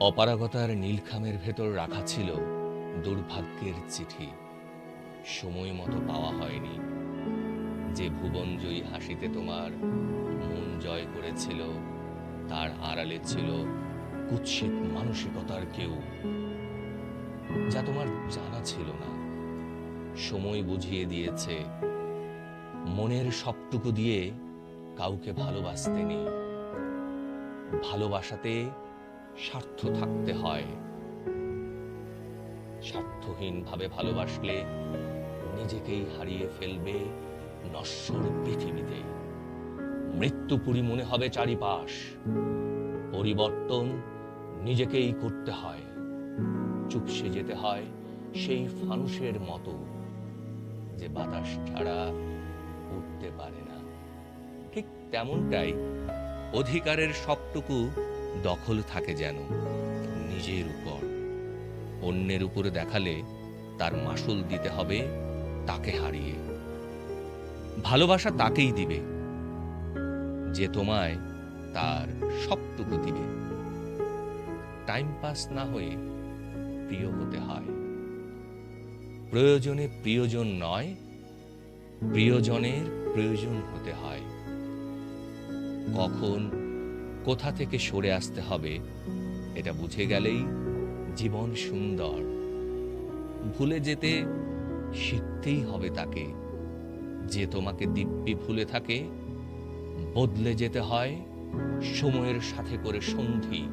অপারগতার নীলখামের ভেতর রাখা ছিল দুর্ভাগ্যের চিঠি। সময় মতো পাওয়া হয়নি। যে ভুবনজয়ী হাসিতে তোমার মন জয় করেছিল, তার আড়ালে ছিল কুৎসিত মানসিকতার কেউ, যা তোমার জানা ছিল না। সময় বুঝিয়ে দিয়েছে, মনের সবটুকু দিয়ে কাউকে ভালোবাসতে নেই। ভালোবাসাতে স্বার্থ থাকতে হয়। স্বার্থহীনভাবে ভালোবাসলে নিজেকেই হারিয়ে ফেলবে নশ্বর পৃথিবীতে। মৃত্যুপুরী মনে হবে চারিপাশ। পরিবর্তন নিজেকেই করতে হয়। চুপসে যেতে হয় সেই ফানুষের মতো যে বাতাস ছাড়া উঠতে পারে না। ঠিক তেমনটাই অধিকারের সবটুকু দখল থাকে যেন নিজের উপর। অন্যের উপরে দেখালে তার মাসুল দিতে হবে তাকে হারিয়ে। ভালোবাসা তাকেই দিবে, যে তোমায় তার সবটুকু দিবে। টাইম পাস না হয়ে প্রিয় হতে হয়। প্রয়োজনে প্রিয়জন নয়, প্রিয়জনের প্রয়োজন হতে হয়। কখন কোথা থেকে সরে আসতে হবে, এটা বুঝে গেলেই জীবন সুন্দর। ভুলে যেতে শিখতেই হবে তাকে। যে তোমাকে দিব্যি ভুলে থাকে, বদলে যেতে হয় সময়ের সাথে করে সন্ধি।